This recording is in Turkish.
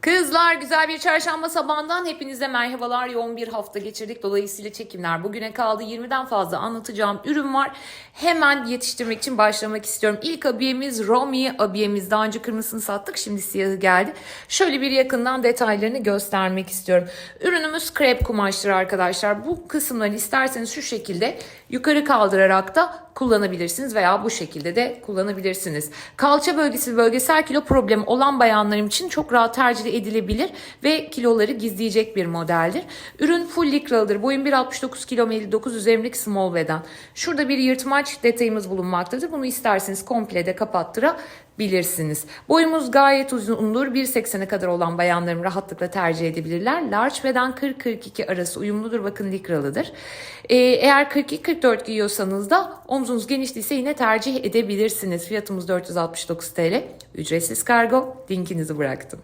Kızlar güzel bir çarşamba sabahından hepinize merhabalar. Yoğun bir hafta geçirdik. Dolayısıyla çekimler bugüne kaldı. 20'den fazla anlatacağım ürün var. Hemen yetiştirmek için başlamak istiyorum. İlk abiyemiz Romy abiyemiz. Daha önce kırmızısını sattık. Şimdi siyahı geldi. Şöyle bir yakından detaylarını göstermek istiyorum. Ürünümüz krep kumaştır arkadaşlar. Bu kısımları isterseniz şu şekilde yukarı kaldırarak da kullanabilirsiniz veya bu şekilde de kullanabilirsiniz. Kalça bölgesi bölgesel kilo problemi olan bayanlarım için çok rahat tercih edilebilir ve kiloları gizleyecek bir modeldir. Ürün full likralıdır. Boyum 1.69 kilo 59 üzerimdeki small beden. Şurada bir yırtmaç detayımız bulunmaktadır. Bunu isterseniz komple de kapattırabilirsiniz. Boyumuz gayet uzundur. 1.80'e kadar olan bayanlarım rahatlıkla tercih edebilirler. Large beden 40-42 arası uyumludur. Bakın likralıdır. Ee, eğer 42-44 giyiyorsanız da omzunuz geniş değilse yine tercih edebilirsiniz. Fiyatımız 469 TL. Ücretsiz kargo. Linkinizi bıraktım.